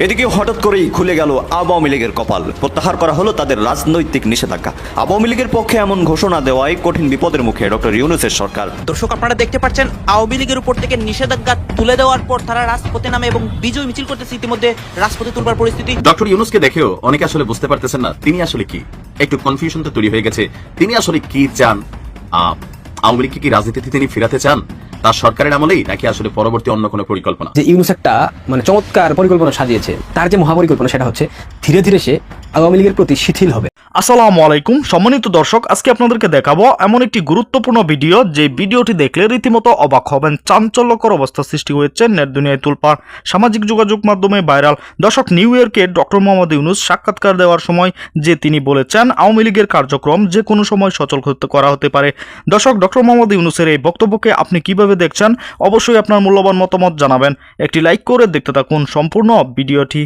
এদিকে হঠাৎ করেই খুলে গেল আওয়ামী লীগের কপাল। প্রত্যাহার করা হলো তাদের রাজনৈতিক নিষেধাজ্ঞা। আওয়ামী লীগের পক্ষে এমন ঘোষণা দেওয়ায় কঠিন বিপদের মুখে ডক্টর ইউনুসের সরকার। দর্শক আপনারা দেখতে পাচ্ছেন আওয়ামী লীগের উপর থেকে নিষেধাজ্ঞা তুলে দেওয়ার পর তারা রাজপথে নামে এবং বিজয় মিছিল করতেছে ইতিমধ্যে। রাজপথে তুলবার পরিস্থিতি। ডক্টর ইউনুসকে দেখেও অনেকে আসলে বুঝতে পারতেছেন না তিনি আসলে কি? একটু কনফিউশন তো তৈরি হয়ে গেছে। তিনি আসলে কি চান? আহ, আওয়ামী লীগকে কি রাজনীতিতে তিনি ফেরাতে চান? তার সরকারের আমলেই, নাকি আসলে পরবর্তী অন্য কোনো পরিকল্পনা? যে ইউনুস একটা মানে চমৎকার পরিকল্পনা সাজিয়েছে, তার যে মহাপরিকল্পনা সেটা হচ্ছে, ধীরে ধীরে সে আওয়ামী লীগের প্রতি শিথিল হবে। আসসালামু আলাইকুম। সম্মানিত দর্শক, আজকে আপনাদেরকে দেখাবো এমন একটি গুরুত্বপূর্ণ ভিডিও। যে ভিডিওটি দেখলে রীতিমতো অবাক হবেন। চাঞ্চল্যকর অবস্থা সৃষ্টি হয়েছে নেট দুনিয়ায় তুলপার সামাজিক যোগাযোগ মাধ্যমে ভাইরাল। দর্শক, নিউ ইয়র্কে ডক্টর মোহাম্মদ ইউনুস সাক্ষাৎকার দেওয়ার সময় যে তিনি বলেছেন, আওয়ামী লীগের কার্যক্রম যে কোনো সময় সচল করা হতে পারে। দর্শক, ডক্টর মোহাম্মদ ইউনুসের এই বক্তব্যকে আপনি কীভাবে দেখছেন? অবশ্যই আপনার মূল্যবান মতামত জানাবেন। একটি লাইক করে দেখতে থাকুন। সম্পূর্ণ ভিডিওটি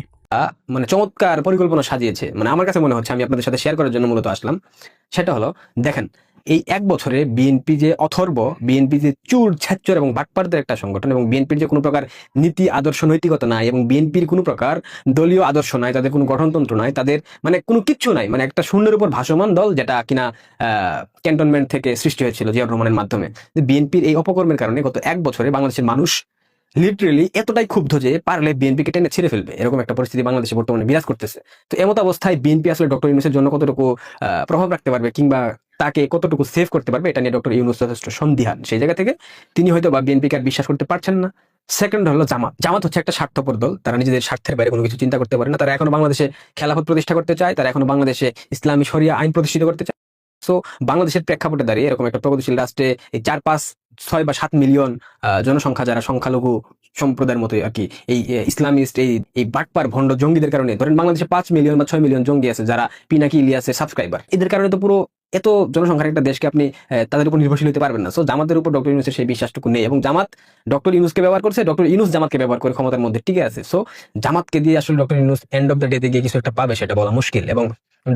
মানে চমৎকার পরিকল্পনা সাজিয়েছে। মানে আমার কাছে মনে হচ্ছে, আমি আপনাদের সাথে শেয়ার করার জন্য মূলত আসলাম। সেটা হলো, দেখেন, এই এক বছরে বিএনপি যে অথর্ব বিএনপি যে চুর ছ্যাচ্চর এবং বাটপারদের একটা সংগঠন এবং বিএনপির যে কোনো প্রকার নীতি, আদর্শ, নৈতিকতা নাই এবং বিএনপির কোনো প্রকার দলীয় আদর্শ নাই, তাদের কোনো গঠনতন্ত্র নাই, তাদের মানে কোনো কিচ্ছু নাই মানে একটা শূন্যের উপর ভাসমান দল যেটা কিনা ক্যান্টনমেন্ট থেকে সৃষ্টি হয়েছিল জিয়াউর রহমানের মাধ্যমে। বিএনপির এই অপকর্মের কারণে গত এক বছরে বাংলাদেশের মানুষ লিটারেলি এতটাই ক্ষুব্ধ যে পারলে বিএনপিকে টেনে ছেড়ে ফেলবে। এরকম একটা পরিস্থিতি বাংলাদেশে বর্তমানে বিরাজ করতেছে। তো এমত অবস্থায় বিএনপি আসলে ডক্টর ইউনুসের জন্য কতটুকু প্রভাব রাখতে পারবে কিংবা তাকে কতটুকু সেভ করতে পারবে, এটা নিয়ে ডক্টর ইউনুস যথেষ্ট সন্দিহান। সেই জায়গা থেকে তিনি হয়তো বা বিএনপিকে আর বিশ্বাস করতে পারছেন না। সেকেন্ড হলো জামাত। জামাত হচ্ছে একটা স্বার্থপর দল। তারা নিজেদের স্বার্থের বাইরে কোনো কিছু চিন্তা করতে পারে না। তারা এখনও বাংলাদেশে খেলাফত প্রতিষ্ঠা করতে চায়। তারা এখনও বাংলাদেশে ইসলামী শরিয়া আইন প্রতিষ্ঠিত করতে চায়। সো বাংলাদেশের প্রেক্ষাপটে দাঁড়িয়ে এরকম একটা প্রগতিশীল রাষ্ট্রে এই চার পাঁচ ছয় বা সাত মিলিয়ন জনসংখ্যা যারা সংখ্যালঘু সম্প্রদায়ের মতোই আর কি, এই ইসলামিস্ট, এই এই বাটপার ভণ্ড জঙ্গিদের কারণে, ধরেন বাংলাদেশে পাঁচ মিলিয়ন বা ছয় মিলিয়ন জঙ্গি আছে যারা পিনাকি ইলিয়াসের সাবস্ক্রাইবার এদের কারণে তো পুরো এত জনসংখ্যার একটা দেশকে আপনি তাদের উপর নির্ভরশীল হতে পারবেন না। সো জামাতের উপর ডক্টর ইউনুসের সেই বিশ্বাসটুকু নেই এবং জামাত ডক্টর ইউনুসকে ব্যবহার করছে, ডক্টর ইউনুস জামাতকে ব্যবহার করে ক্ষমতার মধ্যে টিকে আছে? সো জামাতকে দিয়ে আসলে doctor Yunus end of the ডেতে গিয়ে কিছু একটা পাবে, সেটা বলা মুশকিল। এবং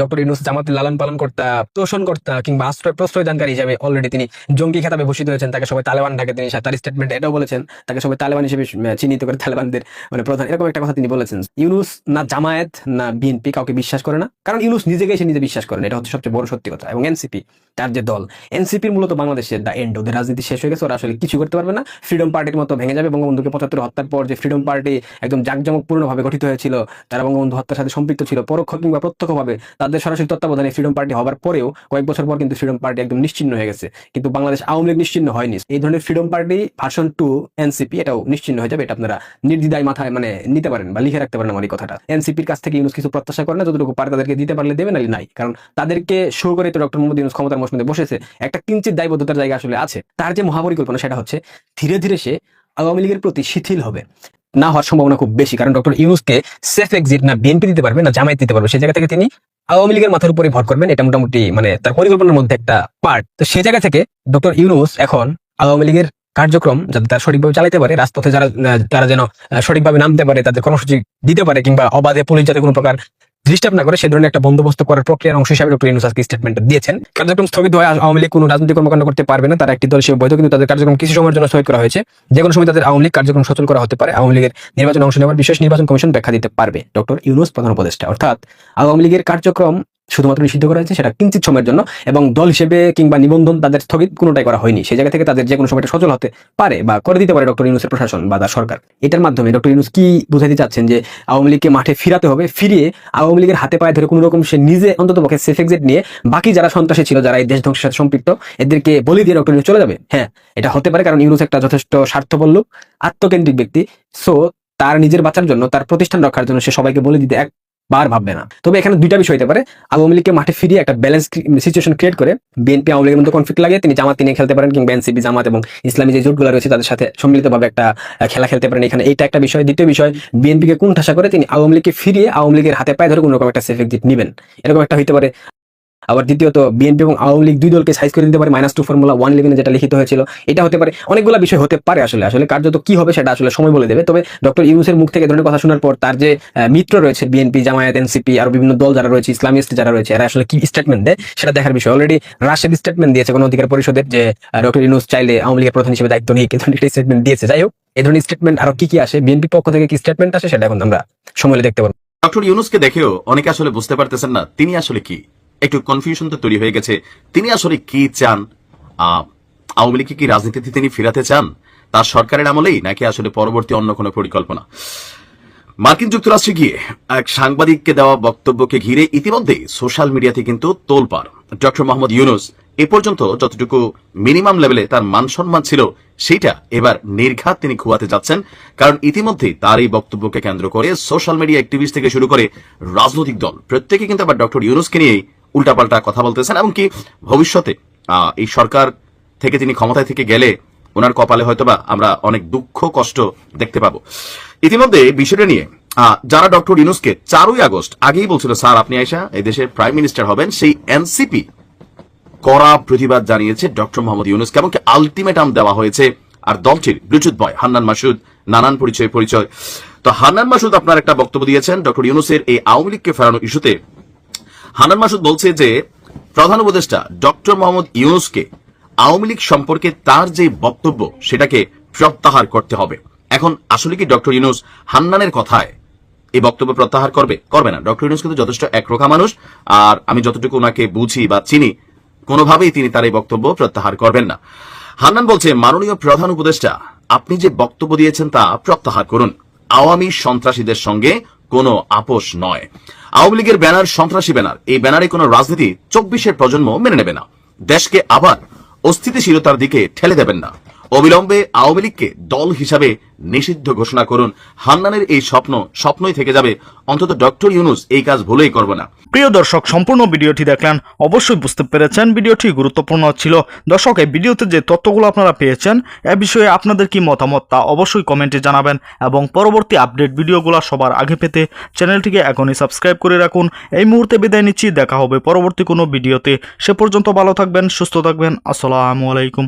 ডক্টর ইউনুস জামাতের লালন পালন কর্তা তোষণ কর্তা কিংবা আশ্রয়, প্রশ্রয় দানকারী হিসেবে অলরেডি তিনি জঙ্গি খেতাবে ভূষিত হয়েছেন, তাকে সবাই তালেবান ডাকে, তিনি তার স্টেটমেন্ট এটাও বলেছেন, তাকে সবাই তালেবান হিসেবে চিহ্নিত করে তালেবানদের মানে প্রধান, এরকম একটা কথা তিনি বলেছেন। ইউনুস না জামায়াত, না বিএনপি কাউকে বিশ্বাস করে না, কারণ ইউনুস নিজেকে সে নিজে বিশ্বাস করেন এটা হচ্ছে সবচেয়ে বড় সত্যি কথা। এবং এনসিপি, তার যে দল এনসিপির মূলত বাংলাদেশের দা এন্ড ওদের রাজনীতি শেষ হয়ে গেছে, ওরা আসলে কিছু করতে পারবে না। ফ্রিডম পার্টির মতো ভেঙে যাবে, বঙ্গবন্ধুকে পঁচাত্তর হত্যার পর যে ফ্রিডম পার্টি একদম জাঁকজমকপূর্ণভাবে গঠিত হয়েছিল, তারা বঙ্গবন্ধু হত্যার সাথে সম্পৃক্ত ছিল, পরোক্ষ কিংবা প্রত্যক্ষভাবে তাদের সরাসরি তত্ত্বাবধানে ফ্রিডম পার্টি হবার পরেও কয়েক বছর পর কিন্তু ফ্রিডম পার্টি একদম নিশ্চিন্ন হয়ে গেছে। কিন্তু বাংলাদেশ আওয়ামী লীগ নিশ্চিন্ন হয়নি। এই ধরনের freedom party version two NCP এটাও নিশ্চিন্ন হয়ে যাবে, এটা আপনারা নির্দ্বিধায় মাথায় মানে নিতে পারেন বা লিখে রাখতে পারেন আমার এই কথাটা। এনসিপির কাছ থেকে ইউনুস কিছু প্রত্যাশা করে না, যতটুকু পারে তাদেরকে দিতে পারলে দেবে, নাহলে নাই। কারণ তাদেরকে শো করে তো ডক্টর ইউনুস ক্ষমতার মসজিদে বসেছে, একটা কিঞ্চিত দায়বদ্ধতার জায়গা আসলে আছে। তার যে মহাপরিকল্পনা সেটা হচ্ছে ধীরে ধীরে সে আওয়ামী লীগের প্রতি শিথিল হবে। না হওয়ার সম্ভাবনা খুব বেশি, কারণ ডক্টর ইউনুসকে সেফ এক্সিট না বিএনপি দিতে পারবে, না জামায়াত দিতে পারবে সেই জায়গা থেকে তিনি আওয়ামী লীগের মাথার উপরে ভর করবেন। এটা মোটামুটি মানে তার পরিকল্পনার মধ্যে একটা পার্ট তো সেই জায়গা থেকে ডক্টর ইউনুস এখন আওয়ামী লীগের কার্যক্রম যাতে তারা সঠিকভাবে চালাতে পারে, রাজপথে যারা তারা যেন সঠিকভাবে নামতে পারে, তাদের কর্মসূচি দিতে পারে, কিংবা অবাধে পুলিশ যাতে কোনো প্রকার ডিস্টার্ব না করে সে ধরনের একটা বন্দোবস্ত করার প্রক্রিয়ার অংশ হিসাবে ডক্টর ইউনুস আজকে স্টেটমেন্ট দিয়েছেন। কার্যক্রম স্থগিত হয় আওয়ামী লীগ কোনো রাজনৈতিক কর্মকাণ্ড করতে পারবে না, তারা একটি দল হিসেবে বৈধ, কিন্তু তাদের কার্যক্রম কিছু সময়ের জন্য স্থগিত করা হয়েছে। যে কোনো সময় তাদের আওয়ামী লীগ কার্যক্রম সচল করা হতে পারে। আওয়ামী লীগের নির্বাচনে অংশ নেওয়ার বিশেষ নির্বাচন কমিশন ব্যাখ্যা দিতে পারবে। ডক্টর ইউনুস প্রধান উপদেষ্টা। অর্থাৎ আওয়ামী লীগের কার্যক্রম শুধুমাত্র নিষিদ্ধ করা হয়েছে, সেটা কিঞ্চিত সময়ের জন্য এবং দল হিসেবে কিংবা নিবন্ধন তাদের স্থগিত কোনোটাই করা হয়নি। সেই জায়গা থেকে তাদের যে কোনো সময়টা সচল হতে পারে বা করে দিতে পারে ডক্টর ইউনুসের প্রশাসন বা তার সরকার। এটার মাধ্যমে ডক্টর ইউনুস কি বুঝাতে চাচ্ছেন যে আওয়ামী লীগকে মাঠে ফিরাতে হবে? ফিরিয়ে আওয়ামী লীগের হাতে পায়ে ধরে কোনো রকম সে নিজে অন্তত পক্ষে সেফ এক্সিট নিয়ে বাকি যারা সন্ত্রাসী ছিল, যারা এই দেশ ধ্বংসের সাথে সম্পৃক্ত, এদেরকে বলি দিয়ে ডক্টর ইউনুস চলে যাবে? হ্যাঁ এটা হতে পারে কারণ ইউনুস একটা যথেষ্ট স্বার্থপর লোক, আত্মকেন্দ্রিক ব্যক্তি। সো তার নিজের বাঁচার জন্য, তার প্রতিষ্ঠান রক্ষার জন্য সে সবাইকে বলে দিতে একবার ভাববে না। তবে এখানে দুইটা বিষয় হতে পারে। আওয়ামী লীগকে মাঠে ফিরিয়ে একটা ব্যালেন্স সিচুয়েশন ক্রিয়েট করে বিএনপি আওয়ামী লীগের মধ্যে কনফ্লিক্ট লাগে তিনি জামাত নিয়ে খেলতে পারেন কিংবা এনসিপি জামাত এবং ইসলামী যে জোটগুলো রয়েছে তাদের সাথে সম্মিলিতভাবে একটা খেলা খেলতে পারেন। এখানে এইটা একটা বিষয়। দ্বিতীয় বিষয় বিএনপিকে কোন ঠাসা করে তিনি আওয়ামী লীগকে ফিরিয়ে আওয়ামী লীগের হাতে পায়ে ধরে কোনো রকম একটা সেফ এক্সিট নেবেন। এরকম একটা হতে পারে। আবার দ্বিতীয়ত বিএনপি এবং আওয়ামী লীগ দুই দলকে সাইজ করে দিতে পারে মাইনাস টু ফর্মুলা ওয়ান ইলেভেনে যেটা লিখিত হয়েছিল, এটা হতে পারে, অনেকগুলো বিষয় হতে পারে আসলে আসলে কার্যত কি হবে সেটা আসলে সময় বলে দেবে। তবে ডক্টর ইউনুসের মুখ থেকে ধরনের কথা শোনার পর তার যে মিত্র রয়েছে বিএনপি জামায়াত এনসিপি আর বিভিন্ন দল যারা রয়েছে, ইসলামিস্ট যারা রয়েছে, এরা আসলে কি স্টেটমেন্ট দেয় সেটা দেখার বিষয়। অলরেডি রাশেদ স্টেটমেন্ট দিয়েছে কোন অধিকার পরিষদের যে ডক্টর ইউনুস চাইলে আওয়ামী লীগের প্রধান হিসেবে দায়িত্ব নিয়ে একটা স্টেটমেন্ট দিয়েছে। যাই হোক এই ধরনের স্টেটমেন্ট আরও কি কি আসে বিএনপি পক্ষ থেকে কি স্টেটমেন্ট আসে সেটা এখন আমরা সময় দেখতে পারব। ডক্টর ইউনুসকে দেখেও অনেকে আসলে বুঝতে পারতেছেন না, তিনি আসলে কি? একটু কনফিউশন তো তৈরি হয়ে গেছে। তিনি আসলে কি চান? আওয়ামী লীগকে কি রাজনীতিতে তিনি ফিরাতে চান? তার সরকারের আমলেই, নাকি আসলে পরবর্তী অন্য কোনো পরিকল্পনা? মার্কিন যুক্তরাষ্ট্রে গিয়ে এক সাংবাদিককে দেওয়া বক্তব্যকে ঘিরে ইতিমধ্যে সোশ্যাল মিডিয়াতে কিন্তু তোলপাড়। ডক্টর মোহাম্মদ ইউনুস, এ পর্যন্ত যতটুকু মিনিমাম লেভেলে তার মান সম্মান ছিল সেটা এবার নির্ঘাত তিনি খুয়াতে যাচ্ছেন, কারণ ইতিমধ্যেই তার এই বক্তব্যকে কেন্দ্র করে সোশ্যাল মিডিয়া অ্যাক্টিভিস্ট থেকে শুরু করে রাজনৈতিক দল, প্রত্যেকে কিন্তু আবার ডক্টর ইউনুসকে নিয়েই উল্টাপাল্টা কথা বলতেছেন এমনকি ভবিষ্যতে এই সরকার থেকে তিনি ক্ষমতায় থেকে গেলে ওনার কপালে হয়তোবা আমরা অনেক দুঃখ, কষ্ট দেখতে পাবো। ইতিমধ্যে বিষয়টা নিয়ে যারা ডক্টর ইউনুসকে চারই আগস্ট আগেই বলছিল, স্যার, আপনি আইসা এই দেশের প্রাইম মিনিস্টার হবেন, সেই এনসিপি কড়া প্রতিবাদ জানিয়েছে ডক্টর মোহাম্মদ ইউনুসকে এমনকি আলটিমেটাম দেওয়া হয়েছে আর দলটির ব্লুটুথ বয় হান্নান মাসুদ, নানান পরিচয় পরিচয়। তো হান্নান মাসুদ আপনার একটা বক্তব্য দিয়েছেন, ডক্টর ইউনুসের এই আওয়ামী লীগকে ফেরানো ইস্যুতে। হান্নান মাসুদ বলছে যে, প্রধান উপদেষ্টা ডক্টর মোহাম্মদ ইউনুসকে আওয়ামী লীগ সম্পর্কে তার যে বক্তব্য, সেটাকে প্রত্যাহার করতে হবে। এখন আসলে কি ডক্টর ইউনুস হান্নানের কথায় এই বক্তব্য প্রত্যাহার করবে? করবে না। ডক্টর ইউনুস কিন্তু যথেষ্ট একরোখা মানুষ, আর আমি যতটুকু ওনাকে বুঝি বা চিনি, কোনোভাবেই তিনি তার এই বক্তব্য প্রত্যাহার করবেন না। হান্নান বলছে, মাননীয় প্রধান উপদেষ্টা, আপনি যে বক্তব্য দিয়েছেন তা প্রত্যাহার করুন। আওয়ামী সন্ত্রাসীদের সঙ্গে কোনো আপোষ নয়। আওয়ামী লীগের ব্যানার সন্ত্রাসী ব্যানার। এই ব্যানারে কোন রাজনীতি চব্বিশের প্রজন্ম মেনে নেবে না। দেশকে আবার অস্থিতিশীলতার দিকে ঠেলে দেবেন না। অবিলম্বে আওয়ামী লীগকে দল হিসাবে নিষিদ্ধ ঘোষণা করুন। হান্নানের এই স্বপ্ন স্বপ্নই থেকে যাবে। অন্তত ডক্টর ইউনুস এই কাজ ভুলেই করবে না। প্রিয় দর্শক, সম্পূর্ণ ভিডিওটি দেখলেন, অবশ্যই বুঝতে পেরেছেন ভিডিওটি গুরুত্বপূর্ণ ছিল। দর্শক, এই ভিডিওতে যে তথ্যগুলো আপনারা পেয়েছেন, এ বিষয়ে আপনাদের কি মতামত তা অবশ্যই কমেন্টে জানাবেন এবং পরবর্তী আপডেট ভিডিওগুলো সবার আগে পেতে চ্যানেলটিকে এখনই সাবস্ক্রাইব করে রাখুন। এই মুহূর্তে বিদায় নিচ্ছি। দেখা হবে পরবর্তী কোনো ভিডিওতে। সে পর্যন্ত ভালো থাকবেন, সুস্থ থাকবেন। আসসালামু আলাইকুম।